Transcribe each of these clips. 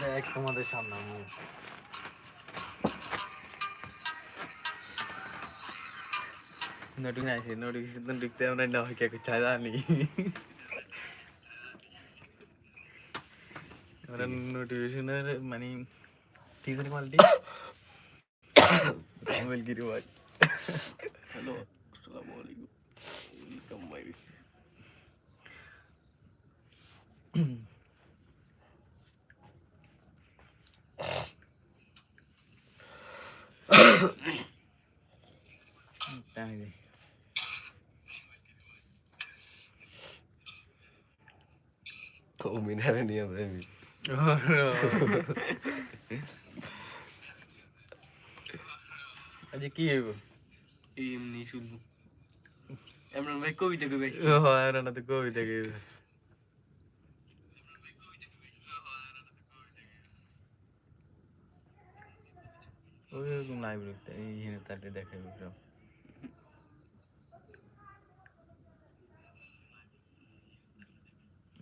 দেখ তোমাদের সামনে নোটিফিকেশন আছে নোটিফিকেশন ঢুকতে আমরা না হয় কে কোথায় জানি। আমরা নোটিফিকেশনের মানে কি কোয়ালিটি মোবাইল গিরি ভাই হ্যালো আসসালামু আলাইকুম ওয়েলকাম মাই টানি দে ও মিনারে নিয়ে আমরা এমনি। আজ কি হইব? এমনি শুনব। এমন ভাই কবিতা কে গাইছি ও আর না তো কবিতা লাইভ রুখতে তাকে সব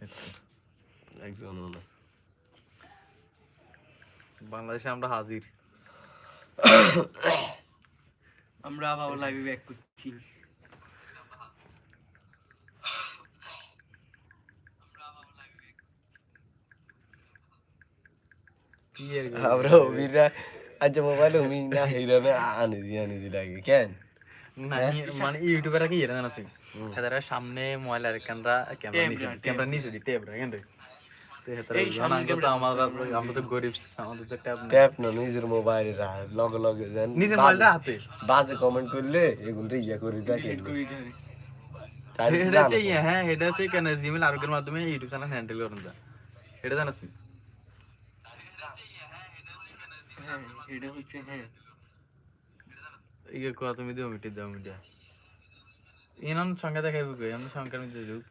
এতো। বাংলাদেশে আমরা হাজির। আমরা আবার লাইভে ব্যাক করছি। আর আমরা অমিরা মোবাইল অমি না হেরা না আনে দি আনে দি লাগে কেন? না মানে ইউটিউবের কি জানাছে। হেদারা সামনে মোবাইল আর ক্যামেরা ক্যামেরা নিচে ক্যামেরা নিচে দি টেপ রাখেন বাজে কমেন্ট করলে এগুলো ইয়া করে দেখে। এটা হচ্ছে ইয়ে, হ্যাঁ এটা হচ্ছে কেন জিমেল আরোগ্যের মাধ্যমে ইউটিউব চ্যানেল হ্যান্ডেল করেন যা। এটা জানাস নি? হ্যাঁ সেটা হচ্ছে হ্যাঁ। ইয়ে তুমি দিও মিটি দাও মিডিয়া ইনন সংখ্যা দেখাইব কই? আমি যুগ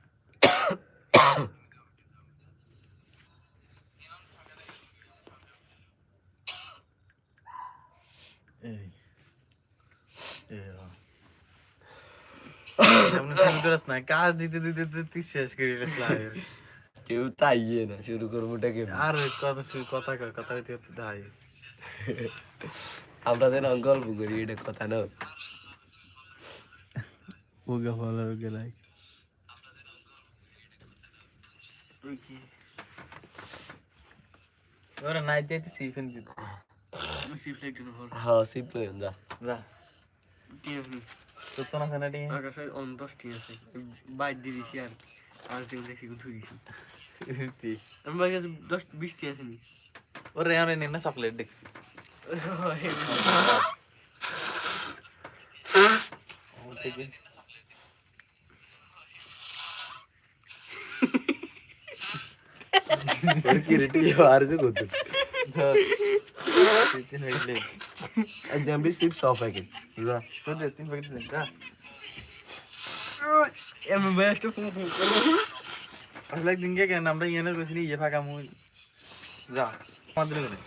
এই এই এমন ফিল করস না কাজ দিতে দিতে দিতে তুই শেষ করে কেউ তাইয়ে না শুরু করব টাকে আর কথা কথা কথা কইতে কইতে দাই আমরা যেন গল্প করি এটা কথা না উগা ফলো উগা লাই ওই কি ওরা নাই দিতে সিফেন দিতে সিফ লাইক দিন হল হ্যাঁ সিম্পল যা যা কি আপনি তো তো না সানাটি আকাশে অন দশটি আছে বাইর দিয়ে দিছি আর আর যেগুলো দেখছি গুলো ধুইছি আমার বাড়ির কাছে দশ বিশটি আছে নি ওরে আরে নে না চকলেট দেখছি ও থেকে কি রেটি আর যে কত তিন হইলে একদম বেশি সব প্যাকেট যা তো দে তিন প্যাকেট দে যা এমন ভাই একটা ফোন ফোন করব আসলে একদিন কে কেন আমরা ইয়েনের কইছিনি ইয়ে ফাঁকা মুই যা আমাদের করে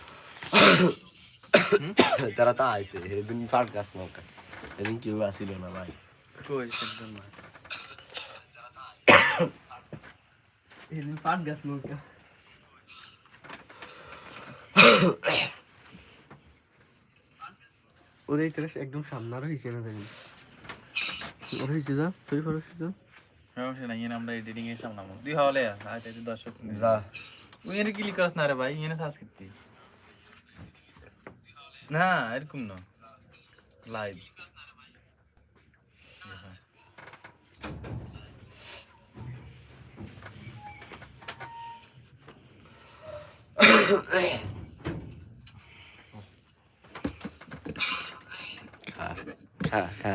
তারা তো আইছে সেদিন পাট গাছ নৌকা সেদিন কেউ আসিল না ভাই কই সেদিন না এদিন পাট গাছ নৌকা ওদের এটা একদম সামনে আর হয়েছে না জানি ওর হয়েছে যা ইয়ে আমরা এডিটিং এর সামনে আমো তুই হলে আজ এই দর্শক যা। ওই এর ক্লিক করছ না রে ভাই? ইয়ে সার্চ করতে না এরকম না। লাইভ খা খা খা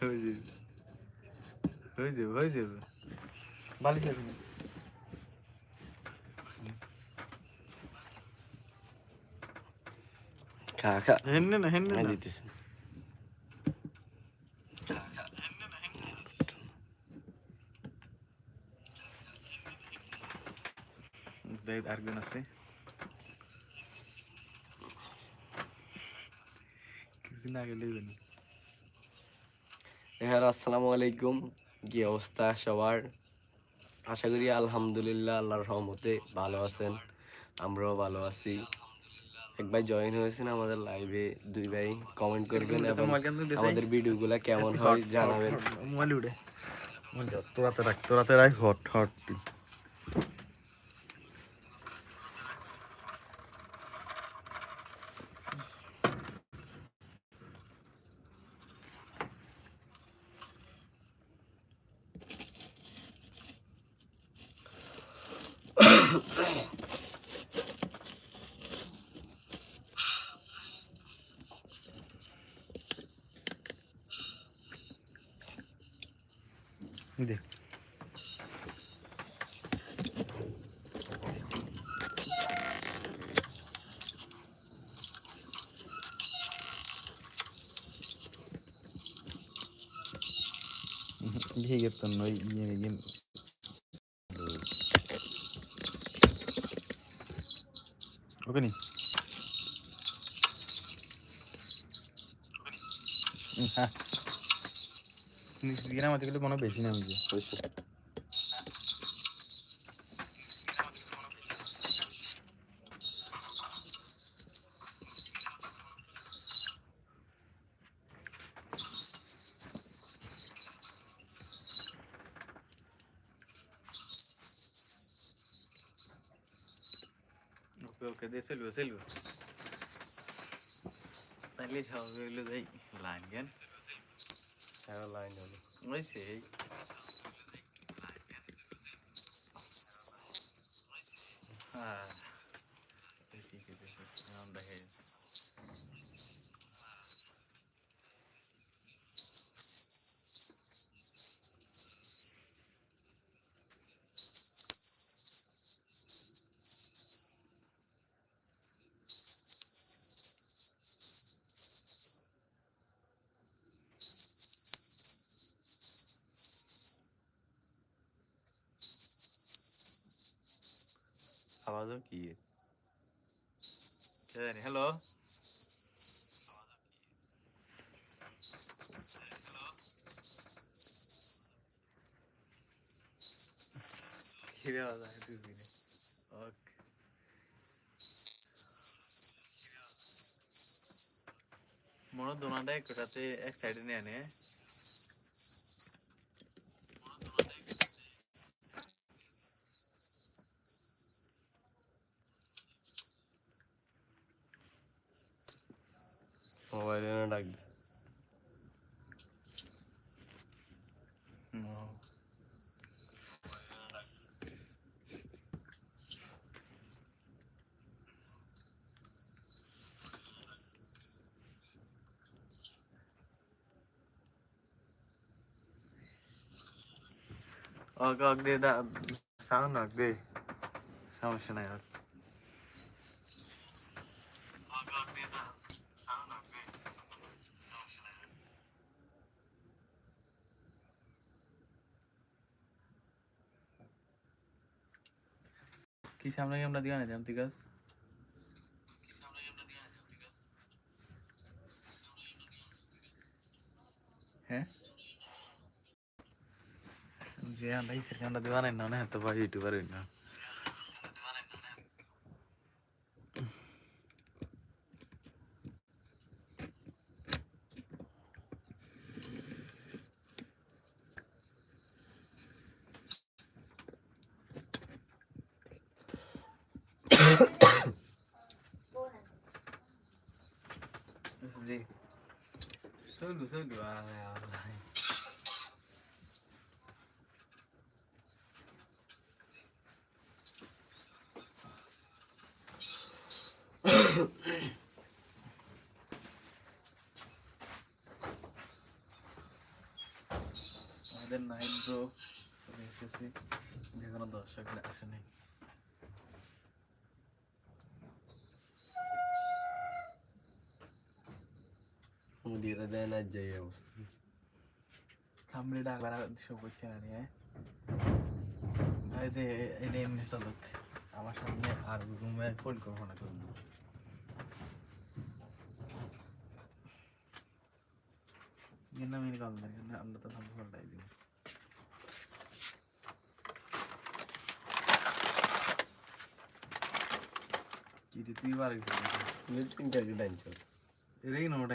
হয়ে। যাবে হয়ে যাবে হয়ে যাবে আছে না? খা খা। হেন্নে না আমি না দিতেছি। দেখ আছে হ্যাঁ আসসালামু আলাইকুম কি অবস্থা সবার আশা করি আলহামদুলিল্লাহ আল্লাহর রহমতে ভালো আছেন আমরাও ভালো আছি এক ভাই জয়েন হয়েছেন আমাদের লাইভে দুই ভাই কমেন্ট করবেন এবং আমাদের ভিডিওগুলো কেমন হয় জানাবেন তোরাতে রাখ তোরাতে রাখ হট হট দেখ ভেগেতন ওই ইয়ে ইয়ে ওকে নি হ্যাঁ নিচে আমাদের গেলে কোনো বেশি নামছে ওকে ওকে দিয়ে চলবে চলবে তাহলে সব হলো যাই লাইন জ্ঞান লাইন হলো ওই সেই হ্যাঁ আওয়াজও কি? হ্যালো কিরে আওয়াজ আসে তুই দিনে। ওকে। মনে দোনাটা একটাতে এক সাইডে নিয়ে আনে মোবাইলে না ডাক দে। ও ওকে ওকে দে দা সাউন্ড ওকে দে সমস্যা নাই ওকে কি সামনে আমরা দিওয়া না জানতি গাছ যে আমরা ইসের কামটা দিওয়া নাই না তো ভাই আমাদের নাইট ব্রো এসেছি যে কোনো দর্শক আসে নাই মুদিরা দেয় না যাই অবস্থা করছে না নিয়ে এটা এমনি চালক আমার সামনে আর রুমে পরিকল্পনা করব না মেরে কাম না আমরা তো সামনে ফলটাই দিব কি রে তুই বার গেছিস তিনটা টানছো এরাই নোট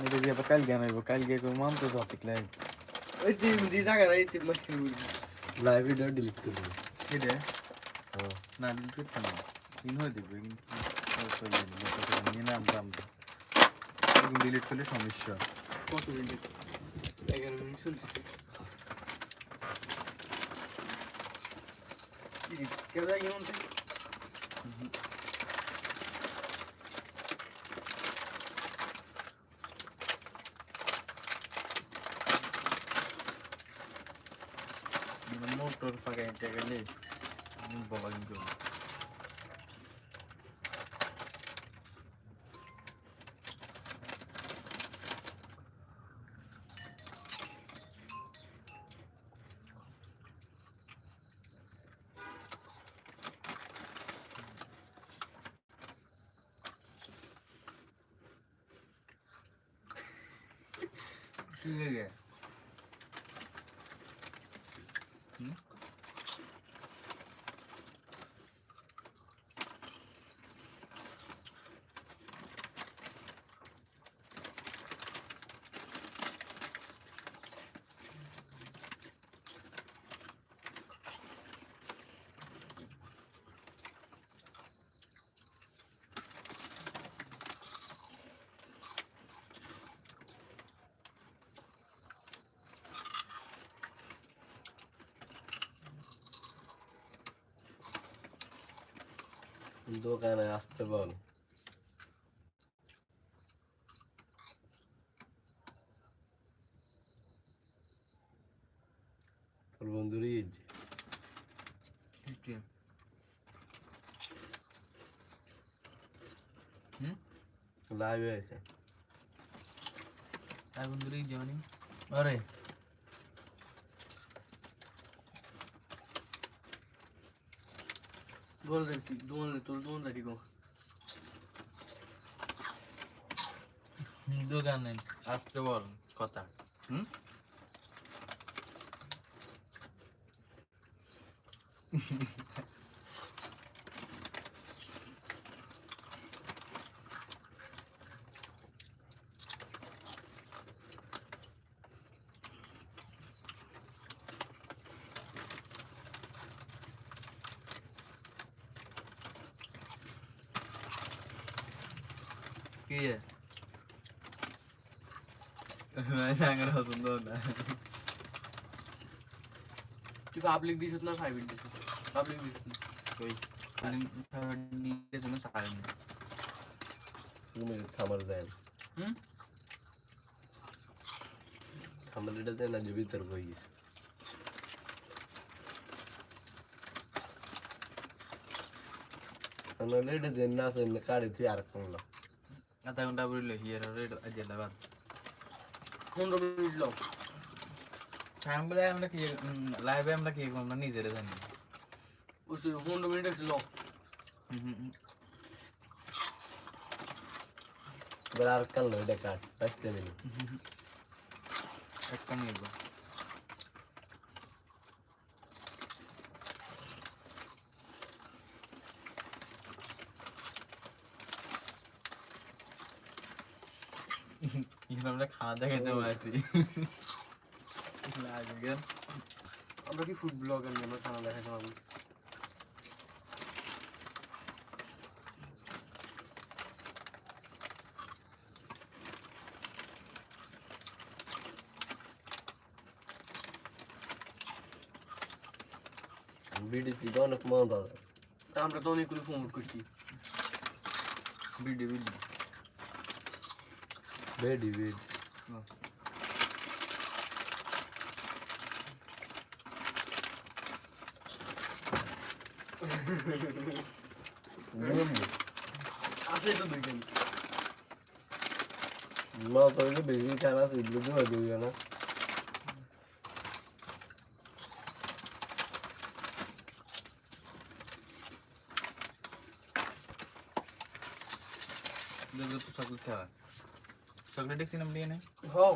আনছে রে এটা তো জেল চলবো ইয়ে কো তাতে জুত মনে আসেনি রুল তো তুমি বলবাই এটা দিয়ে আবার কাল জ্ঞান হইব কাল গিয়ে করব আম তো টপিক লাইভ ওই তিন দি জায়গা রাই তিন মাস কি বলবি লাইভ ভিডিও ডিলিট করে দেবো এটা হ্যাঁ না ডিলিট করতে না ইন হয়ে দেখবে নিয়ে নাম দাম ডিলিট করলে সমস্যা কত মিনিট এগারো মিনিট চলছে কেউ যাই কেমন মোটর ফাঁকা এটা গেলে বলা কিন্তু কি লাগে দোকানে আসতে বল। তোর বন্ধুর ঈদ লাইভ আছে আর বন্ধুরা এই জানি আরে। দোন দাঁড়ি গো। দোকানে আসতে বল কথা। হুম কি അങ്ങനെ हसून ना तू पब्लिक दिसत ना प्रायव्हेट दिसत पब्लिक दिसत ना कोई आणि प्रायव्हेट दिसत ना सारे तू म्हणजे थांबर जाईल थांबर लेटर ते ना जे भीतर कोई அந்த ரேட்டு என்ன காடு தூய் அறக்குங்களா அதான் கொண்டா புரியல ஹியர் ரேட்டு அஜெண்டா পনেরো মিনিট লোক বলে আমরা কি লাইভে আমরা কি আমরা নিজেরা জানি। বুঝছি পনেরো মিনিট আছে লাও আর কাল এটা কাট পাঁচটা মিনিট একটা মিনিট আমরা খাওয়া দাওয়া খেতে পারছি লাগে আমরা কি ফুড ব্লগার নিয়ে আমরা খানা দেখাতে পারব বিডিসি অনেক মজা তা আমরা তো অনেকগুলো ফোন করছি ভিডিও ভিডিও বেডি bed Bedi, bedi. Oh. Ma, poi che bevi il canale, il ya la chocolate একটি নাম দিয়ে নেই হও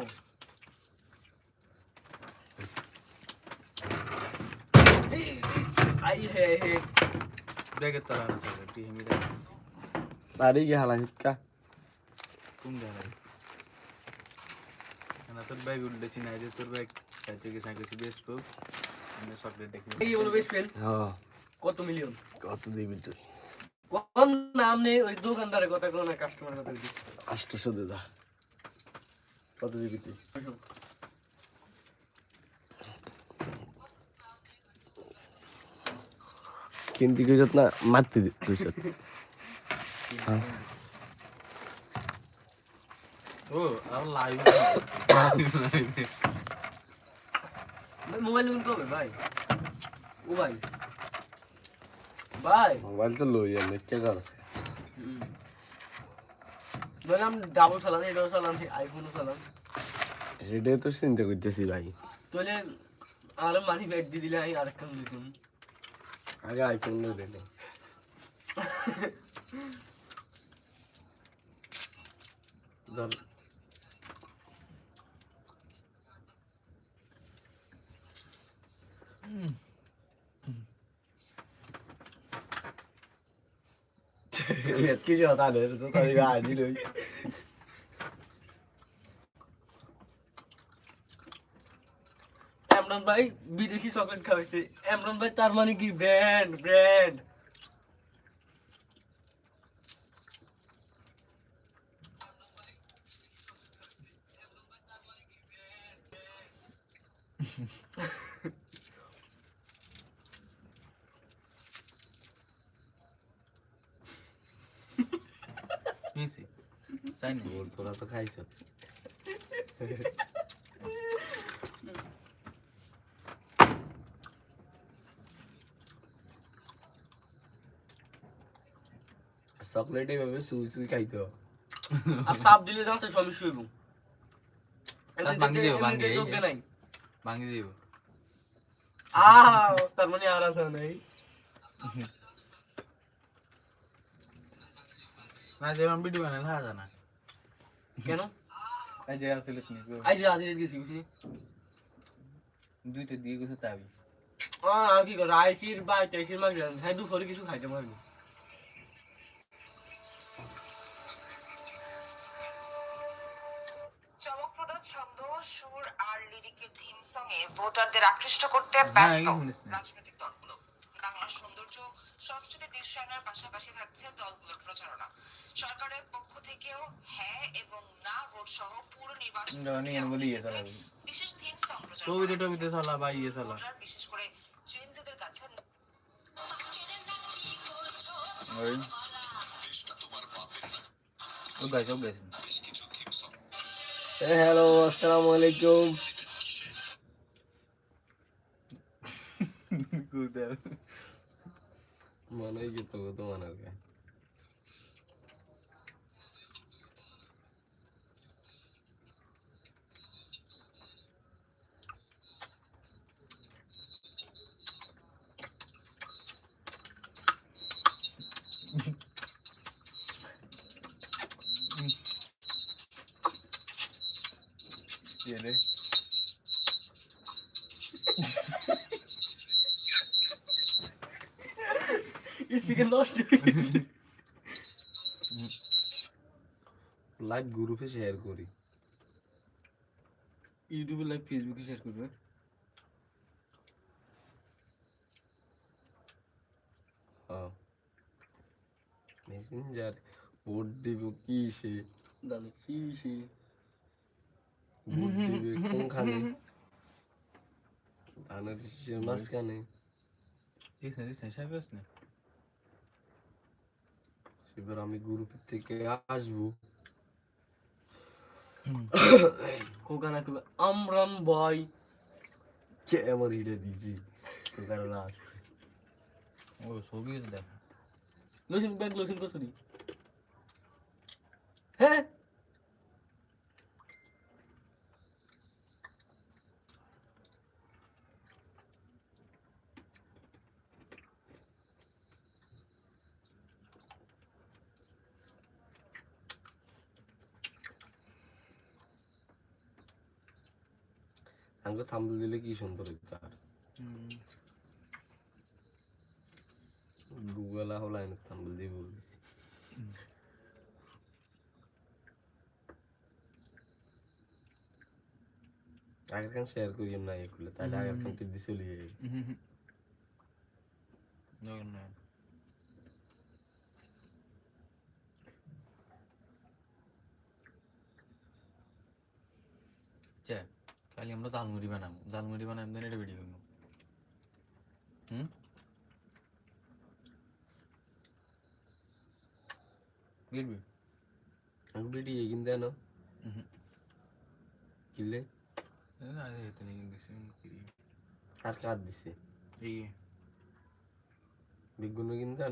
আই হে হে ব্যাগের তলা না চকলেট টি হেমি দেখ বাড়ি গিয়ে হালা হিটকা কোন জায়গায় না তোর ব্যাগ উল্টেছি না যে তোর ব্যাগ সাইতে গেছে আগে কিছু বেশ পাও আমি চকলেট দেখি এই বলো বেশ পেন হ্যাঁ কত মিলিয়ন কত দিবি তুই কম নাম নেই ওই দোকানদারের কথা কোনো না কাস্টমারের কথা বলছি আটশোশো দে দা কত দিবি তুই? কিনতে গেছত না মারতে দুইশত ও আর লাইভ মোবাইল কোন কবে ভাই? ও ভাই। ভাই। মোবাইল তো লই আমি কে করছে বললাম ডাবল চালান এটাও চালান আইফোনও চালান সেটাই তো চিন্তা করতেছি ভাই। তাহলে আরও মানি ব্যাগ দিয়ে দিলে আমি আরেকটা দিতাম আগে আইফোন লই দেনে ধর কিছু হতা নেই তো তাই đi লই এমরান ভাই বিদেশি চকলেট খাওয়াইছে এমরান ভাই তার মানে কি ব্র্যান্ড ব্র্যান্ড শুনছি চাই না ওর তোরা তো খাইছ চকলেট এইভাবে চুই চুই খাইতো। আর সাপ দিলে জানতে হইব তার ভাঙি যাব, ভাঙি, নাই। ভাঙি যাইব আহ তার মানে আর আছে নাই। না যে ভিডিও বানালে হাজা না কেন? এই আসলে তুমি আই যে গেছি বুঝলি? দুইটা দিয়ে গেছে তাবি। আর কি করে আইসির বা টাইসির মাগ হ্যাঁ দুপুরে কিছু খাইতে পারব। চমকপ্রদ ছন্দ সুর আর লিরিকের থিম সঙ্গে ভোটারদের আকৃষ্ট করতে ব্যস্ত শুনিস না। রাজনৈতিক দলগুলো। বাংলার সৌন্দর্য সংস্কৃতি দৃশ্যায়নের পাশাপাশি থাকছে দলগুলোর প্রচারণা। সরকারের পক্ষ থেকেও হ্যাঁ এবং না ভোট সহ পুরো নির্বাচন ইয়ে। বিশেষ থিম সং প্রচার ইয়ে বিশেষ করে জেনজিদের কাছে। ও গাইছে ও গাইছে। হ্যালো আসসালামু আলাইকুম মনে গেতো তো মনের স্পিকার নষ্ট হয়ে গেছে লাইভ গ্রুপে শেয়ার করি ইউটিউবে লাইভ ফেসবুকে শেয়ার করবে মেসেঞ্জার ভোট দিব কি সে দাদা কি সে ভোট দিবে কোনখানে ধানের শীষের মাঝখানে সেবার আমি গ্রুপের থেকে আসব। কোকানা কবে আমরান ভাই। কে আমার হিটে দিছি? কোকানা ও ছবি দেখ। লসুন ব্যাগ লসুন কত হ্যাঁ? আমাকে থাম্বল দিলে কি সুন্দর হইতো আর? গুগল হলো আমি থাম্বল দিয়ে বলছি আগের খান শেয়ার করিও না এগুলো তাহলে আগের খান টিপ দিয়ে চলে যাবে। চে কালি আমরা ঝালমুড়ি বানাবো ঝালমুড়ি বানাই আমরা এটা ভিডিও করবো হুম করবি আমাকে ভিডিও এগিন দেয় না কিলে আরে এটা নেই বেশি আর কাজ দিছে এই বিজ্ঞান এগিন দেয়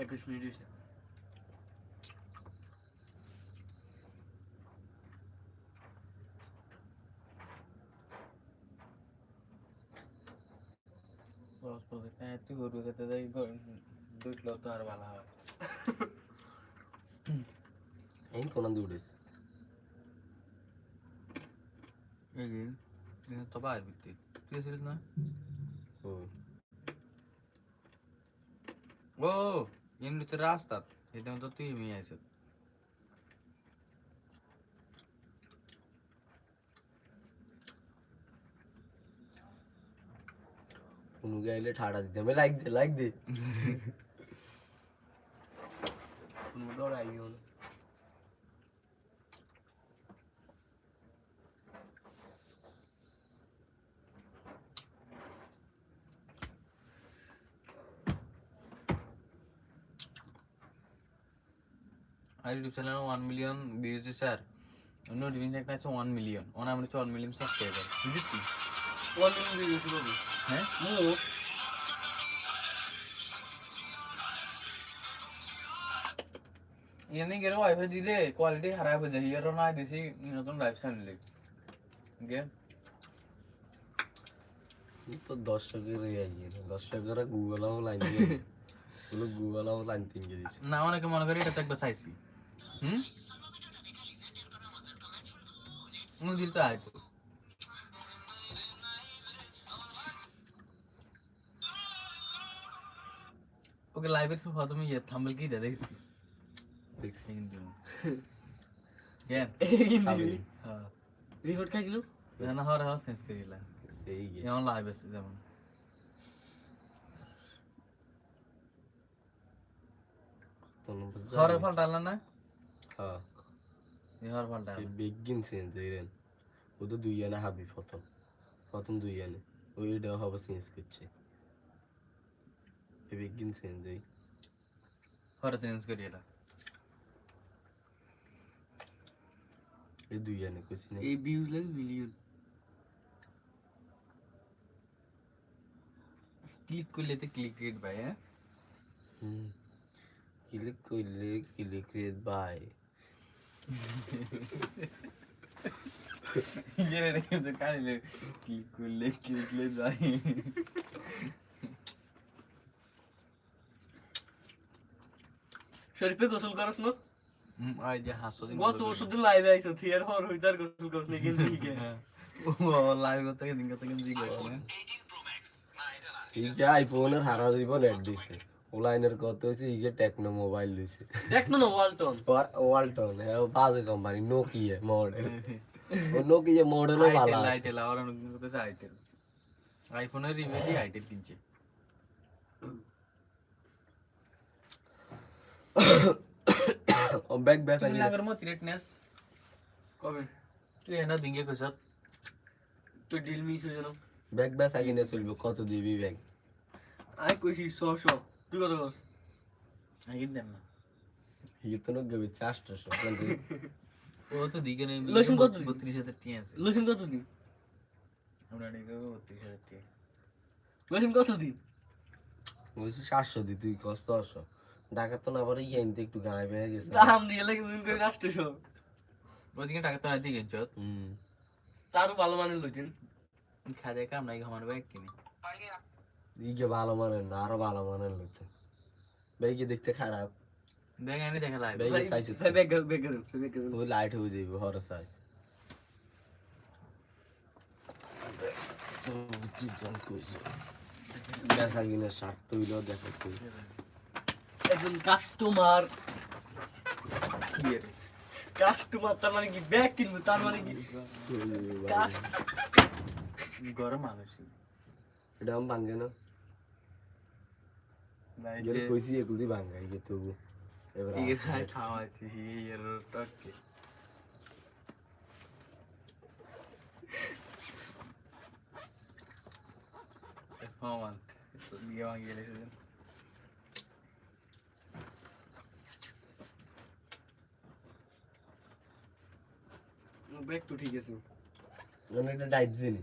না একুশ মিনিট হয়েছে দশ পনেরো হ্যাঁ তুই গরু খেতে যাই দুধলো তো আর ভালো হয় এই কোন দিয়ে উঠেছে এগিন তো বাইর বিত্তি তুই এমনি তো রাস্তা এটা তো তুই মেয়ে আছে কোনো গাইলে ঠাড়া দিতে হবে লাইক দে লাইক দে কোনো দৌড়াই না আর YouTube channel one million views sir notification একটা আছে ওয়ান মিলিয়ন ওন আমরা হচ্ছে ওয়ান মিলিয়ন সাবস্ক্রাইবার বুঝলি তুই ওয়ান মিনিট দিয়ে গেছিল হ্যাঁ? ইয়ানি গেলে ওয়াইফাই দিলে কোয়ালিটি খারাপ হয়ে যায়। ইয়ারও না দিছি নতুন লাইফ চ্যানেলে গে তো দর্শকের দর্শকেরা গুগল লাইনগুলো গুগল লাইন তিন দিয়েছে না অনেকে মনে করে এটা তো একবার চাইছি। হুম দিল তো আয় তো ওকে লাইভের সময় তুমি ইয়ে থাম্বল কি দে দেখি দেখছি কিন্তু কেন সাবিন হ্যাঁ রিপোর্ট খাইছিল না হওয়ার হওয়ার চেঞ্জ করিলাম এই গে যেমন লাইভ আছে যেমন তো নম্বর হরে ফল ডালনা না হ্যাঁ এই হর ফল ডাল এই বেগিন চেঞ্জ এরেন ও তো দুই আনে হাবি প্রথম প্রথম দুই আনে ওইটা হবে চেঞ্জ করছে এই বেগিন চেঞ্জ এই হরে চেঞ্জ করি এটা এই দুই আনে কইছি না এই ভিউজ লাগে মিলিয়ন ক্লিক করলে তো ক্লিক রেট ভাই হ্যাঁ হুম ক্লিক করলে ক্লিক রেট বাই ইয়ে রেখে তো কাটলে ক্লিক করলে ক্লিক লে যাই শরীফে গোসল করস না হুম যে হাসো গত দিন লাইভে আইছো থিয়ার হর হইতার গোসল করস না কিন্তু দিকে ও লাইভ করতে দিন করতে কিন্তু না ইকে আইফোনের হারা দিব নেট দিছে ওলাইনের কত হয়েছে? ইকে টেকনো মোবাইল লইছে দেখ না ওয়ালটন ওয়ালটন হ্যাঁ বাজে কোম্পানি নোকিয়া মডেল ও নোকিয়া মডেলও ভালো আছে। আইটেল আর অনেক দিন করতেছে আইটেল আইফোনের দিয়ে আইটেল কিনছে। ও ব্যাগ ব্যাগ তুমি লাগার মত রেটনেস কবে? তুই এনা দিঙ্গে কইছত তুই ডিল মিস হয়ে জানো ব্যাগ ব্যাগ আগে চলবে কত দিবি ব্যাগ আই কইছি শ শ। তুই কত কস আগিন দেন না। তো নক গবি চারশো কিন্তু ও তো দিকে নেই লসুন কত দিন? বত্রিশ হাজার টি আছে। লসুন কত দিন আমরা বত্রিশ হাজার টি লসুন কত দিন বলছি সাতশো দি তুই কষ্ট আসো ঢাকা তো না পারে ইয়ে একটু গায়ে বেয়ে গেছে। দাম দিয়ে লাগে তুমি করে আটশোশো ওইদিকে টাকা তো না দিয়ে কিনছ হুম। তারও ভালো মানের লইছেন দেখে আমরা এই আমার ব্যাগ কিনি। ইকে ভালো মানের না আরও ভালো মানের লোকে ভাইকে দেখতে খারাপ? দেখা লাগে ভাই সাইজ ব্যাগ দেন সাই ব্যাগ লাইট হয়ে যাবে হর সাইজ বেসা কিনে শার্ট তৈল দেখো তুই একজন কাস্টমার কাস্টমার তার মানে কি ব্যাগ কিনবে তার মানে কি? গরম মানুষ এটা আমি ভাঙ্গে না? গেলে কইছি এগুলি ভাঙ্গাই গে তবু এবার আর- খাওয়াচ্ছি এর টককে বিয়ে ভাঙিয়ে রেখেছেন ব্যাগ তো ঠিক আছে মানে এটা ডাইট জিনি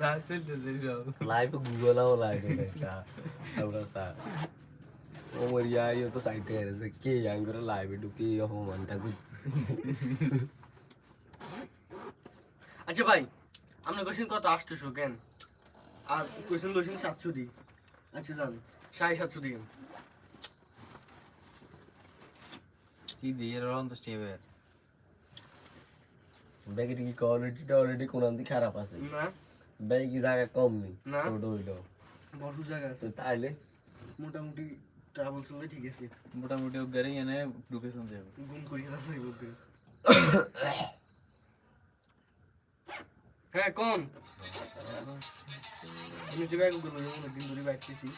না চলতেছে সব লাইভ গুগল আও লাইভ এটা আমরা সা ও মরিয়া ইয়ে তো সাইতে আছে কে আঙ্গুর লাইভ ঢুকে অপমানটা করছে আচ্ছা ভাই আপনি কোশ্চেন কত? আটশোশো কেন? আর কোশ্চেন লইছেন সাতশো দিই আচ্ছা যান সাড়ে সাতশো দিন। কি দিয়ে রন তো স্টেবের ব্যাগের কি কোয়ালিটিটা অলরেডি কোন খারাপ আছে। না। ব্যাগ জায়গা কম নেই ছোট হইল। বড় জায়গা আছে। তাইলে? মোটামুটি ট্রাভেল চললে ঠিক আছে। মোটামুটি ও গাড়ি এনে ঢুকে শুনতে যাবে। গুম করি আছে বলতে হ্যাঁ কোন। আমি তো ব্যাগগুলো দিন ধরে ব্যাগতেছি